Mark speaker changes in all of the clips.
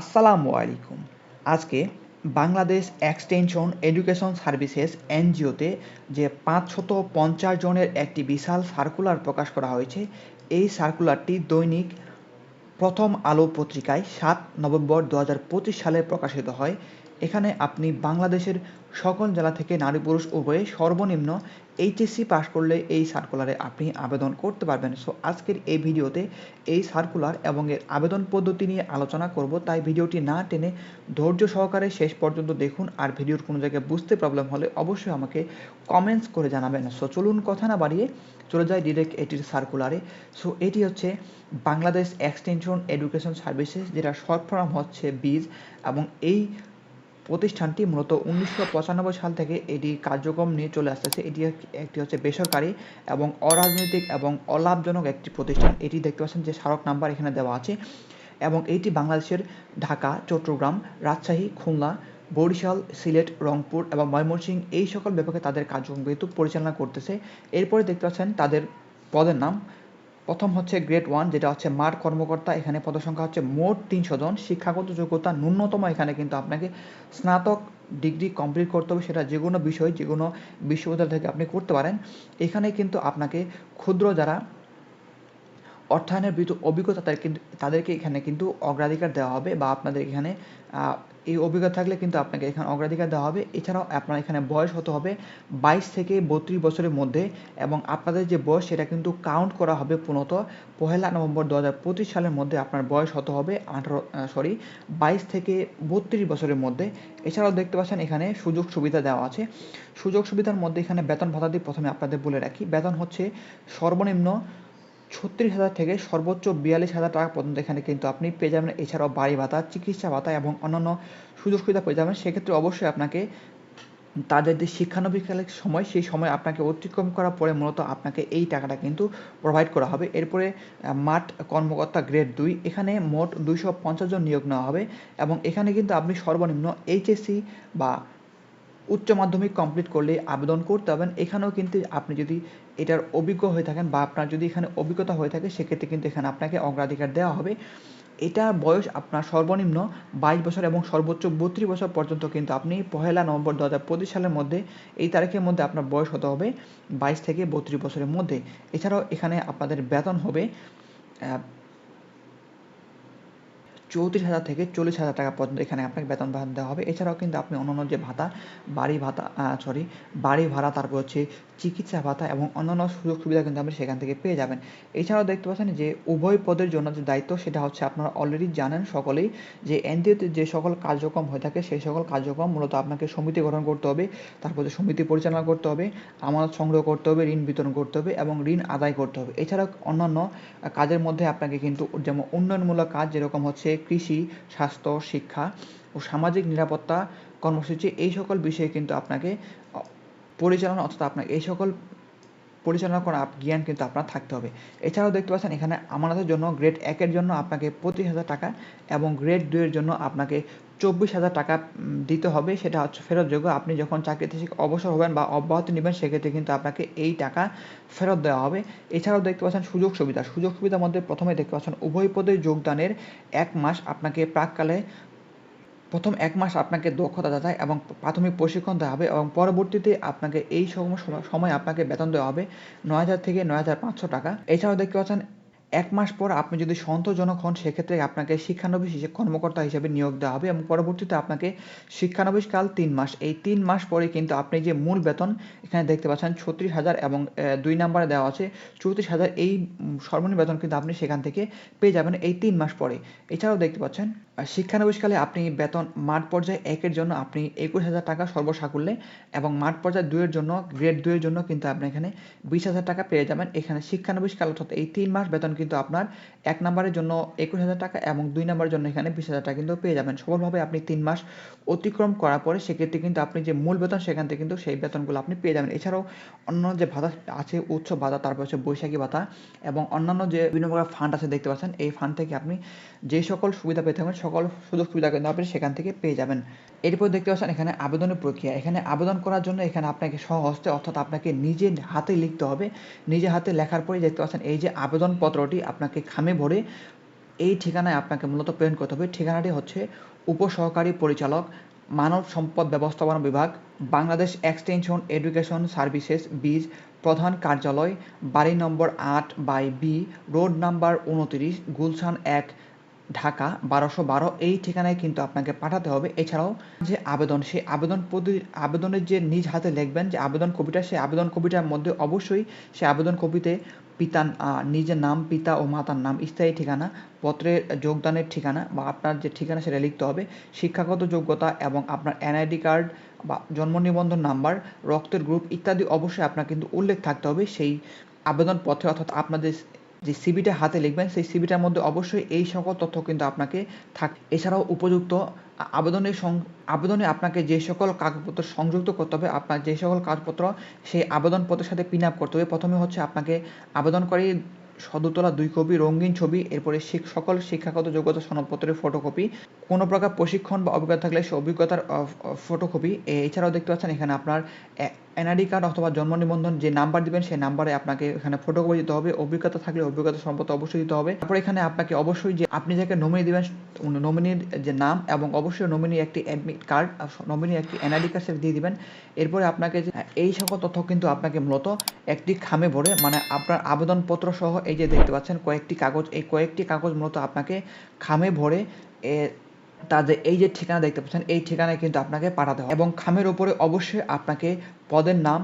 Speaker 1: আসসালামু আলাইকুম। আজকে বাংলাদেশ এক্সটেনশন এডুকেশন সার্ভিসেস এনজিওতে যে পাঁচশত পঞ্চাশ জনের একটি বিশাল সার্কুলার প্রকাশ করা হয়েছে, এই সার্কুলারটি দৈনিক প্রথম আলো পত্রিকায় সাত নভেম্বর দু হাজার পঁচিশ সালে প্রকাশিত হয়। এখানে আপনি বাংলাদেশের সকল জেলা থেকে নারী পুরুষ উভয়ে সর্বনিম্ন এইচএসসি পাশ করলে এই সার্কুলারে আপনি আবেদন করতে পারবেন। সো আজকের এই ভিডিওতে এই সার্কুলার এবং এর আবেদন পদ্ধতি নিয়ে আলোচনা করব। তাই ভিডিওটি না টেনে ধৈর্য সহকারে শেষ পর্যন্ত দেখুন। আর ভিডিওর কোনো জায়গায় বুঝতে প্রবলেম হলে অবশ্যই আমাকে কমেন্টস করে জানাবেন। সো চলুন কথা না বাড়িয়ে চলে যায় ডিরেক্ট এটির সার্কুলারে সো এটি হচ্ছে বাংলাদেশ এক্সটেনশন এডুকেশন সার্ভিসেস যেটা শর্ট ফর্ম হচ্ছে বিজ এবং এই প্রতিষ্ঠানটি মূলত উনিশশো পঁচানব্বই সাল থেকে এটি কার্যক্রম নিয়ে চলে আসতেছে। এটি একটি হচ্ছে বেসরকারি এবং অরাজনৈতিক এবং অলাভজনক একটি প্রতিষ্ঠান। এটি দেখতে পাচ্ছেন যে স্মারক নাম্বার এখানে দেওয়া আছে এবং এটি বাংলাদেশের ঢাকা, চট্টগ্রাম, রাজশাহী, খুলনা, বরিশাল, সিলেট, রংপুর এবং ময়মনসিংহ এই সকল বিভাগে তাদের কার্যক্রম কিন্তু পরিচালনা করতেছে। এরপরে দেখতে পাচ্ছেন তাদের পদের নাম প্রথম হচ্ছে গ্রেড ওয়ান যেটা হচ্ছে মাঠ কর্মকর্তা। এখানে পদসংখ্যা হচ্ছে মোট তিনশো জন। শিক্ষাগত যোগ্যতা ন্যূনতম এখানে কিন্তু আপনাকে স্নাতক ডিগ্রি কমপ্লিট করতে হবে, সেটা যে কোনো বিষয় যে কোনো বিশ্ববিদ্যালয় থেকে আপনি করতে পারেন। এখানে কিন্তু আপনাকে ক্ষুদ্র যারা অর্থায়নের অভিজ্ঞতা তাদের কিন্তু তাদেরকে এখানে কিন্তু অগ্রাধিকার দেওয়া হবে বা আপনাদের এখানে এই অভিজ্ঞতা থাকলে কিন্তু আপনাকে এখানে অগ্রাধিকার দেওয়া হবে। এছাড়াও আপনার এখানে বয়স হতে হবে বাইশ থেকে বত্রিশ বছরের মধ্যে এবং আপনাদের যে বয়স সেটা কিন্তু কাউন্ট করা হবে পুনত পহেলা নভেম্বর দু হাজার পঁচিশ সালের মধ্যে আপনার বয়স হতে হবে আঠারো সরি বাইশ থেকে বত্রিশ বছরের মধ্যে। এছাড়াও দেখতে পাচ্ছেন এখানে সুযোগ সুবিধা দেওয়া আছে। সুযোগ সুবিধার মধ্যে এখানে বেতন ভাতা দিয়ে প্রথমে আপনাদের বলে রাখি। বেতন হচ্ছে সর্বনিম্ন ছত্রিশ হাজার থেকে সর্বোচ্চ বিয়াল্লিশ হাজার টাকা পর্যন্ত এখানে কিন্তু আপনি পেয়ে যাবেন। এছাড়াও বাড়ি ভাতা, চিকিৎসা ভাতা এবং অন্যান্য সুযোগ সুবিধা পেয়ে যাবেন। সেক্ষেত্রে অবশ্যই আপনাকে তাদের যে শিক্ষানবিকালের সময়, সেই সময় আপনাকে অতিক্রম করার পরে মূলত আপনাকে এই টাকাটা কিন্তু প্রোভাইড করা হবে। এরপরে মাঠ কর্মকর্তা গ্রেড দুই। এখানে মোট দুইশো পঞ্চাশ জন নিয়োগ নেওয়া হবে এবং এখানে কিন্তু আপনি সর্বনিম্ন এইচএসসি বা উচ্চ মাধ্যমিক কমপ্লিট করলে আবেদন করতে হবেন এখানেও কিন্তু আপনি যদি এটার অভিজ্ঞ হয়ে থাকেন বা আপনার যদি এখানে অভিজ্ঞতা হয়ে থাকে, সেক্ষেত্রে কিন্তু এখানে আপনাকে অগ্রাধিকার দেওয়া হবে। এটা বয়স আপনার সর্বনিম্ন বাইশ বছর এবং সর্বোচ্চ বত্রিশ বছর পর্যন্ত কিন্তু আপনি পহেলা নভেম্বর দু হাজার পঁচিশ সালের মধ্যে এই তারিখের মধ্যে আপনার বয়স হতে হবে বাইশ থেকে বত্রিশ বছরের মধ্যে। এছাড়াও এখানে আপনাদের বেতন হবে চৌত্রিশ হাজার থেকে চল্লিশ হাজার টাকা পর্যন্ত এখানে আপনাকে বেতন ভাতা দেওয়া হবে। এছাড়াও কিন্তু আপনি অন্যান্য যে ভাতা, বাড়ি ভাতা সরি বাড়ি ভাড়া, তারপর হচ্ছে চিকিৎসা ভাতা এবং অন্যান্য সুযোগ সুবিধা কিন্তু আপনি সেখান থেকে পেয়ে যাবেন। এছাড়াও দেখতে পাচ্ছেন যে উভয় পদের জন্য যে দায়িত্ব সেটা হচ্ছে আপনারা অলরেডি জানেন সকলেই যে এনজিওতে যে সকল কার্যক্রম হয়ে থাকে সেই সকল কার্যক্রম মূলত আপনাকে সমিতি গঠন করতে হবে, তারপর সমিতি পরিচালনা করতে হবে, আমানত সংগ্রহ করতে হবে, ঋণ বিতরণ করতে হবে এবং ঋণ আদায় করতে হবে। এছাড়াও অন্যান্য কাজের মধ্যে আপনাকে কিন্তু যেমন উন্নয়নমূলক কাজ যেরকম হচ্ছে কৃষি, স্বাস্থ্য, শিক্ষা ও সামাজিক নিরাপত্তা কর্মসূচি, এই সকল বিষয়ে কিন্তু আপনাকে পরিচালনা অর্থাৎ আপনাকে এই সকল পরিচালনা করা জ্ঞান কিন্তু আপনার থাকতে হবে। এছাড়াও দেখতে পাচ্ছেন, এখানে আমানতের জন্য গ্রেড একের জন্য আপনাকে পঁচিশ হাজার টাকা এবং গ্রেড দুইয়ের জন্য আপনাকে চব্বিশ হাজার টাকা দিতে হবে। সেটা হচ্ছে ফেরতযোগ্য আপনি যখন চাকরি থেকে অবসর হবেন বা অব্যাহতি নেবেন, সেক্ষেত্রে কিন্তু আপনাকে এই টাকা ফেরত দেওয়া হবে। এছাড়াও দেখতে পাচ্ছেন সুযোগ সুবিধা। সুযোগ সুবিধার মধ্যে প্রথমে দেখতে পাচ্ছেন উভয় পদে যোগদানের এক মাস আপনাকে প্রাককালে প্রথম এক মাস আপনাকে দক্ষতা দেখায় এবং প্রাথমিক প্রশিক্ষণ দেওয়া হবে এবং পরবর্তীতে আপনাকে এই সময় আপনাকে বেতন দেওয়া হবে নয় হাজার থেকে নয় হাজার পাঁচশো টাকা। এছাড়াও দেখতে পাচ্ছেন এক মাস পর আপনি যদি সন্তোষজনক হন, সেক্ষেত্রে আপনাকে শিক্ষানবিশ কর্মকর্তা হিসেবে নিয়োগ দেওয়া হবে এবং পরবর্তীতে আপনাকে শিক্ষানবিশ কাল তিন মাস। এই তিন মাস পরে কিন্তু আপনি যে মূল বেতন, এখানে দেখতে পাচ্ছেন ছত্রিশ হাজার এবং দুই নাম্বারে দেওয়া আছে, চৌত্রিশ হাজার এই সর্বনিম্ন বেতন কিন্তু আপনি সেখান থেকে পেয়ে যাবেন এই তিন মাস পরে। এছাড়াও দেখতে পাচ্ছেন শিক্ষানবিশকালে আপনি বেতন মাঠ পর্যায়ে একের জন্য আপনি একুশ হাজার টাকা সর্বসাকুল্যে এবং মাঠ পর্যায়ে দুইয়ের জন্য, গ্রেড দুইয়ের জন্য কিন্তু আপনি এখানে বিশ হাজার টাকা পেয়ে যাবেন। এখানে শিক্ষানবিশকাল অর্থাৎ এই তিন মাস বেতন কিন্তু আপনার এক নম্বরের জন্য একুশ হাজার টাকা এবং দুই নম্বরের জন্য এখানে বিশ হাজার টাকা কিন্তু পেয়ে যাবেন। সফলভাবে আপনি তিন মাস অতিক্রম করার পরে সেক্ষেত্রে কিন্তু আপনি যে মূল বেতন সেখান থেকে কিন্তু সেই বেতনগুলো আপনি পেয়ে যাবেন। এছাড়াও অন্য যে ভাতা আছে উৎসব ভাতা, তারপর হচ্ছে বৈশাখী ভাতা এবং অন্যান্য যে বিভিন্ন প্রকার ফান্ড আছে দেখতে পাচ্ছেন, এই ফান্ড থেকে আপনি যে সকল সুবিধা পেতে থাকবেন সকল সুযোগ সুবিধা কিন্তু আপনি সেখান থেকে পেয়ে যাবেন। এরপর দেখতে পাচ্ছেন এখানে আবেদনের প্রক্রিয়া। এখানে আবেদন করার জন্য এখানে আপনাকে সহস্তে অর্থাৎ আপনাকে নিজে হাতে লিখতে হবে। নিজে হাতে লেখার পরে দেখতে পাচ্ছেন এই যে আবেদনপত্রটি আপনাকে খামে ভরে এই ঠিকানায় আপনাকে মূলত প্রেরণ করতে হবে। ঠিকানাটি হচ্ছে উপসহকারী পরিচালক, মানব সম্পদ ব্যবস্থাপনা বিভাগ, বাংলাদেশ এক্সটেনশন এডুকেশন সার্ভিসেস বীজ, প্রধান কার্যালয়, বাড়ি নম্বর আট বাই বি, রোড নাম্বার উনত্রিশ, গুলশান এক ঢাকা বারোশো বারো এই ঠিকানায় কিন্তু আপনাকে পাঠাতে হবে। এছাড়াও যে আবেদন, সেই আবেদন পদ্ধতি আবেদনের যে নিজ হাতে লিখবেন, যে আবেদন কপিটা, সেই আবেদন কপিটার মধ্যে অবশ্যই সেই আবেদন কপিতে পিতার নিজের নাম, পিতা ও মাতার নাম, স্থায়ী ঠিকানা, পত্রের যোগদানের ঠিকানা বা আপনার যে ঠিকানা সেটা লিখতে হবে, শিক্ষাগত যোগ্যতা এবং আপনার এনআইডি কার্ড বা জন্ম নিবন্ধন নাম্বার, রক্তের গ্রুপ ইত্যাদি অবশ্যই আপনার কিন্তু উল্লেখ থাকতে হবে। সেই আবেদন আবেদনপত্রে অর্থাৎ আপনাদের যে সিবিটা হাতে লিখবেন, সেই সিবিটার মধ্যে অবশ্যই এই সকল তথ্য কিন্তু আপনাকে থাক এছাড়াও উপযুক্ত আ- আবেদনের সং আবেদনে আপনাকে যে সকল কাগজপত্র সংযুক্ত করতে হবে, আপনার যে সকল কাগজপত্র, সেই আবেদনপত্রের সাথে পিন আপ করতে হবে। প্রথমে হচ্ছে আপনাকে আবেদনকারী সদুতলা দুই কপি, রঙিন ছবি, এরপরে সকল শিক্ষাগত যোগ্যতা সনদপত্রের ফটোকপি কোনো প্রকার প্রশিক্ষণ বা অভিজ্ঞতা থাকলে সে অভিজ্ঞতার ফটোকপি এছাড়াও দেখতে পাচ্ছেন এখানে আপনার এনআইডি কার্ড অথবা জন্ম নিবন্ধন যে নাম্বার দিবেন, সেই নাম্বারে আপনাকে এখানে ফটোকপি দিতে হবে। অভিজ্ঞতা থাকলে অভিজ্ঞতা সম্পর্কে অবশ্যই দিতে হবে। তারপর এখানে আপনাকে অবশ্যই যে আপনি যাকে নমিনি দিবেন নমিনির যে নাম এবং অবশ্যই নমিনি একটি অ্যাডমিট কার্ড নমিনি একটি এনআইডি কার্ড সেটা দিয়ে দিবেন। এরপরে আপনাকে যে এই সকল তথ্য কিন্তু আপনাকে মূলত একটি খামে ভরে মানে আপনার আবেদনপত্র সহ এই যে দেখতে পাচ্ছেন, কয়েকটি কাগজ, এই কয়েকটি কাগজ মূলত আপনাকে খামে ভরে তাদের এই যে ঠিকানা দেখতে পাচ্ছেন, এই ঠিকানায় কিন্তু আপনাকে পাঠাতে হবে এবং খামের উপরে অবশ্যই আপনাকে পদের নাম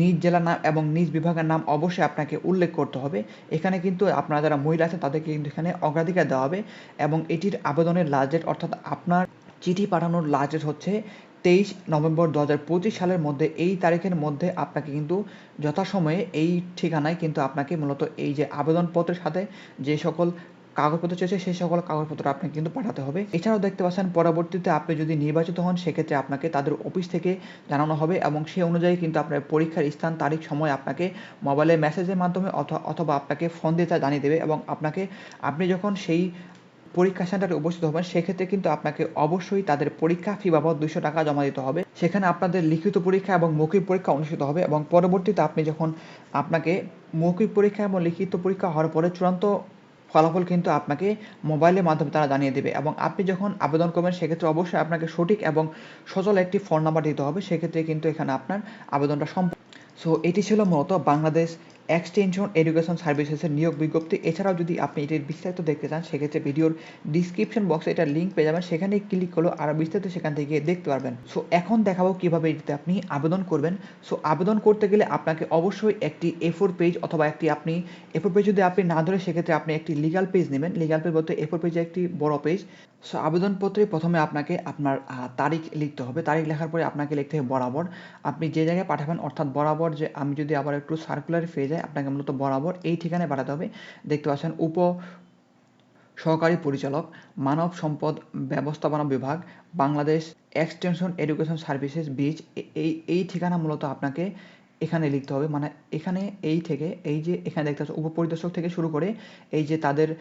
Speaker 1: নিজ জেলার নাম এবং নিজ বিভাগের নাম অবশ্যই আপনাকে উল্লেখ করতে হবে। এখানে কিন্তু আপনারা যারা মহিলা আছেন, তাদেরকে কিন্তু এখানে অগ্রাধিকার দেওয়া হবে এবং এটির আবেদনের লাস্ট ডেট অর্থাৎ আপনার চিঠি পাঠানোর লাস্ট ডেট হচ্ছে তেইশ নভেম্বর দু হাজার পঁচিশ সালের মধ্যে। এই তারিখের মধ্যে আপনাকে কিন্তু যথাসময়ে এই ঠিকানায় কিন্তু আপনাকে মূলত এই যে আবেদনপত্রের সাথে যে সকল কাগজপত্র চেয়েছে সেই সকল কাগজপত্র আপনাকে কিন্তু পাঠাতে হবে। এছাড়াও দেখতে পাচ্ছেন, পরবর্তীতে আপনি যদি নির্বাচিত হন, সেক্ষেত্রে আপনাকে তাদের অফিস থেকে জানানো হবে এবং সেই অনুযায়ী কিন্তু আপনার পরীক্ষার স্থান, তারিখ সময় আপনাকে মোবাইলে মেসেজের মাধ্যমে অথবা আপনাকে ফোন দিয়ে তা জানিয়ে দেবে এবং আপনাকে, আপনি যখন সেই পরীক্ষা সেন্টারে উপস্থিত হবেন, সেক্ষেত্রে কিন্তু আপনাকে অবশ্যই তাদের পরীক্ষা ফি বাবদ দুশো টাকা জমা দিতে হবে। সেখানে আপনাদের লিখিত পরীক্ষা এবং মৌখিক পরীক্ষা অনুষ্ঠিত হবে এবং পরবর্তীতে আপনি যখন আপনাকে মৌখিক পরীক্ষা এবং লিখিত পরীক্ষা হওয়ার পরে চূড়ান্ত ফলাফল কিন্তু আপনাকে মোবাইলের মাধ্যমে তারা জানিয়ে দেবে এবং আপনি যখন আবেদন করবেন, সেক্ষেত্রে অবশ্যই আপনাকে সঠিক এবং সচল একটি ফোন নাম্বার দিতে হবে। সেক্ষেত্রে কিন্তু এখানে আপনার আবেদনটা সম্পূর্ণ সো এটি ছিল মূলত বাংলাদেশ এক্সটেনশন এডুকেশন সার্ভিসেসের নিয়োগ বিজ্ঞপ্তি। এছাড়াও যদি আপনি এটির বিস্তারিত দেখতে চান, সেক্ষেত্রে ভিডিওর ডিসক্রিপশন বক্সে এটার লিঙ্ক পেয়ে যাবেন। সেখানে ক্লিক করলে আরও বিস্তারিত সেখান থেকে দেখতে পারবেন। সো এখন দেখাবো কীভাবে এটিতে আপনি আবেদন করবেন। সো আবেদন করতে গেলে আপনাকে অবশ্যই একটি এ ফোর পেজ অথবা একটি আপনি এ ফোর পেজ যদি আপনি না ধরে, সেক্ষেত্রে আপনি একটি লিগাল পেজ নেবেন। লিগাল পেজ বলতে এ ফোর পেজে একটি বড় পেজ সো আবেদনপত্রে প্রথমে আপনাকে আপনার তারিখ লিখতে হবে। তারিখ লেখার পরে আপনাকে লিখতে হবে বরাবর। আপনি যে জায়গায় পাঠাবেন, অর্থাৎ বরাবর যে আমি যদি আবার একটু সার্কুলার ফেজে যাই, আপনাকে মূলত বরাবর এই ঠিকানায় পাঠাতে হবে। দেখতে পাচ্ছেন, উপ সহকারী পরিচালক, মানব সম্পদ ব্যবস্থাপনা বিভাগ, বাংলাদেশ এক্সটেনশন এডুকেশন সার্ভিসেস এ- এই এই ঠিকানা মূলত আপনাকে এখানে লিখতে হবে। মানে এখানে এই থেকে, এই যে এখানে দেখতে পাচ্ছেন, উপপরিদর্শক থেকে শুরু করে এই যে তাদের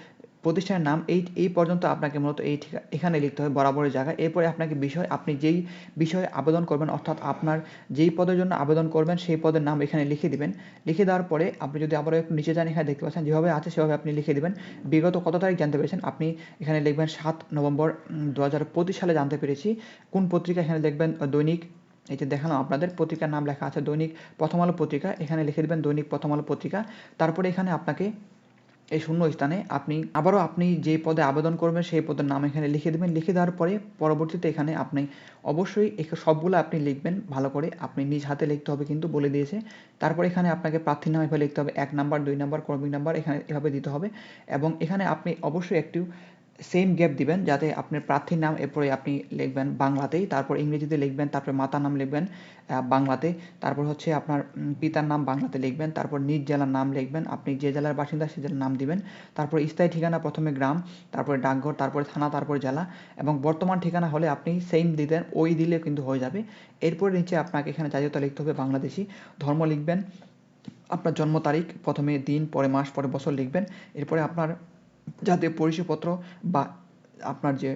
Speaker 1: প্রতিষ্ঠানের নাম এই এই পর্যন্ত আপনাকে মূলত এই এখানে লিখতে হবে বরাবরের জায়গায়। এরপরে আপনাকে বিষয়, আপনি যেই বিষয়ে আবেদন করবেন, অর্থাৎ আপনার যেই পদের জন্য আবেদন করবেন, সেই পদের নাম এখানে লিখে দিবেন। লিখে দেওয়ার পরে আপনি যদি আবার একটু নিচে যান, এখানে দেখতে পাচ্ছেন, যেভাবে আছে সেভাবে আপনি লিখে দিবেন। বিগত কত তারিখ জানতে পেরেছেন? আপনি এখানে লিখবেন সাত নভেম্বর দু হাজার পঁচিশ সালে জানতে পেরেছি। কোন পত্রিকা এখানে দেখবেন? দৈনিক, এই যে দেখালাম আপনাদের, পত্রিকার নাম লেখা আছে দৈনিক প্রথম আলো পত্রিকা। এখানে লিখে দেবেন দৈনিক প্রথম আলো পত্রিকা। তারপরে এখানে আপনাকে এই শূন্য স্থানে আপনি, আবারও আপনি যে পদে আবেদন করবেন, সেই পদের নাম এখানে লিখে দেবেন। লিখে দেওয়ার পরে পরবর্তীতে এখানে আপনি অবশ্যই সবগুলো আপনি লিখবেন ভালো করে। আপনি নিজ হাতে লিখতে হবে কিন্তু বলে দিয়েছে। তারপর এখানে আপনাকে প্রার্থীর নাম এভাবে লিখতে হবে। এক নাম্বার, দুই নাম্বার কর্মী নাম্বার এখানে এভাবে দিতে হবে। এবং এখানে আপনি অবশ্যই একটু সেম গ্যাপ দিবেন যাতে আপনার প্রার্থীর নাম, এরপরে আপনি লিখবেন বাংলাতেই, তারপর ইংরেজিতে লিখবেন, তারপর মাতার নাম লিখবেন বাংলাতে, তারপর হচ্ছে আপনার পিতার নাম বাংলাতে লিখবেন, তারপর নিজ জেলার নাম লিখবেন, আপনি যে জেলার বাসিন্দা সে জেলার নাম দিবেন, তারপর স্থায়ী ঠিকানা প্রথমে গ্রাম, তারপরে ডাকঘর, তারপরে থানা, তারপর জেলা, এবং বর্তমান ঠিকানা হলে আপনি সেম দিতেন, ওই দিলে কিন্তু হয়ে যাবে। এরপরে নিচে আপনাকে এখানে জাতীয়তা লিখতে হবে বাংলাদেশি, ধর্ম লিখবেন, আপনার জন্ম তারিখ, প্রথমে দিন, পরে মাস, পরে বছর লিখবেন, এরপরে আপনার জাতীয় পরিচয়পত্র বা আপনার যে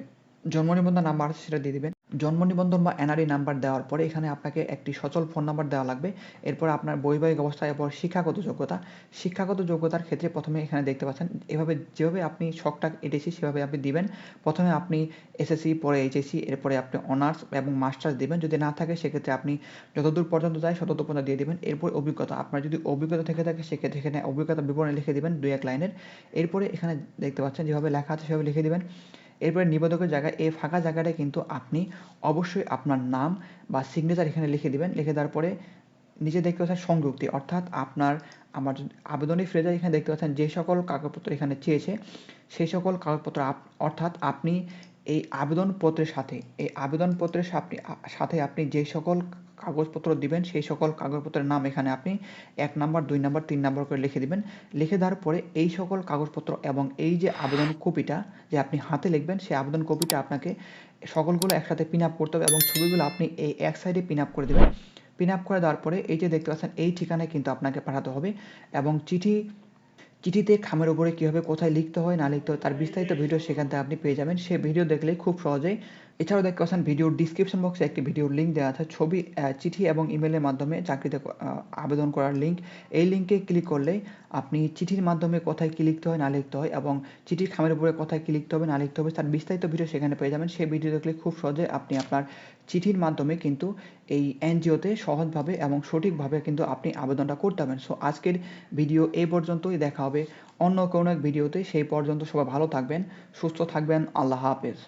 Speaker 1: জন্ম নিবন্ধন নাম্বার আছে সেটা দিয়ে দিবেন। জন্ম নিবন্ধন বা এনআরই নাম্বার দেওয়ার পরে এখানে আপনাকে একটি সচল ফোন নাম্বার দেওয়া লাগবে। এরপর আপনার বৈবাহিক অবস্থা এরপর শিক্ষাগত যোগ্যতা। শিক্ষাগত যোগ্যতার ক্ষেত্রে প্রথমে এখানে দেখতে পাচ্ছেন, এভাবে যেভাবে আপনি শখটা এটেছি, সেভাবে আপনি দিবেন। প্রথমে আপনি এসএসসি পরে এইচএসসি এরপরে আপনি অনার্স এবং মাস্টার্স দিবেন। যদি না থাকে, সেক্ষেত্রে আপনি যতদূর পর্যন্ত যায় ততদূর পর্যন্ত দিয়ে দিবেন। এরপর অভিজ্ঞতা, আপনার যদি অভিজ্ঞতা থেকে থাকে, সেক্ষেত্রে এখানে অভিজ্ঞতা বিবরণী লিখে দিবেন দুই এক লাইনের। এরপরে এখানে দেখতে পাচ্ছেন, যেভাবে লেখা আছে, সেভাবে লিখে দিবেন। এরপরে নিবেদকের জায়গায় এই ফাঁকা জায়গাটায় কিন্তু আপনি অবশ্যই আপনার নাম বা সিগনেচার এখানে লিখে দিবেন। লিখে দেওয়ার পরে নিচে দেখতে পাচ্ছেন সংযুক্তি। অর্থাৎ আপনার, আমার আবেদনী ফ্রেজার এখানে দেখতে পাচ্ছেন, যে সকল কাগজপত্র এখানে চেয়েছে, সেই সকল কাগজপত্র অর্থাৎ আপনি এই আবেদনপত্রের সাথে, এই আবেদনপত্রের সাথে আপনি যে সকল কাগজপত্র দিবেন, সেই সকল কাগজপত্রের নাম এখানে আপনি এক নাম্বার, দুই নাম্বার, তিন নাম্বার করে লিখে দিবেন। লিখে দেওয়ার পরে এই সকল কাগজপত্র এবং এই যে আবেদন কপিটা যে আপনি হাতে লিখবেন, সেই আবেদন কপিটা আপনাকে সকলগুলো একসাথে পিন আপ করতে হবে এবং ছবিগুলো আপনি এই এক সাইডে পিন আপ করে দেবেন। পিন আপ করে দেওয়ার পরে এই যে দেখতে পাচ্ছেন, এই ঠিকানায় কিন্তু আপনাকে পাঠাতে হবে এবং চিঠি, চিঠিতে খামের উপরে কীভাবে কোথায় লিখতে হয় না লিখতে হয় তার বিস্তারিত ভিডিও সেখান থেকে আপনি পেয়ে যাবেন। সে ভিডিও দেখলে খুব সহজেই এছাড়াও দেখতে পাচ্ছেন ভিডিওর ডিসক্রিপশন বক্সে একটি ভিডিওর লিঙ্ক দেওয়া আছে। ছবি চিঠি এবং ইমেলের মাধ্যমে চাকরিতে আবেদন করার লিঙ্ক এই লিঙ্কে ক্লিক করলে আপনি চিঠির মাধ্যমে কোথায় কী লিখতে হয় না লিখতে হয় এবং চিঠির খামের উপরে কোথায় কী লিখতে হবে না লিখতে হবে, তার বিস্তারিত ভিডিও সেখানে পেয়ে যাবেন। সেই ভিডিও দেখলে খুব সহজে আপনি আপনার চিঠির মাধ্যমে কিন্তু এই এনজিওতে সহজভাবে এবং সঠিকভাবে কিন্তু আপনি আবেদনটা করতে পারবেন। সো আজকের ভিডিও এই পর্যন্তই। দেখা হবে অন্য কোনো এক ভিডিওতে সেই পর্যন্ত সবাই ভালো থাকবেন, সুস্থ থাকবেন। আল্লাহ হাফেজ।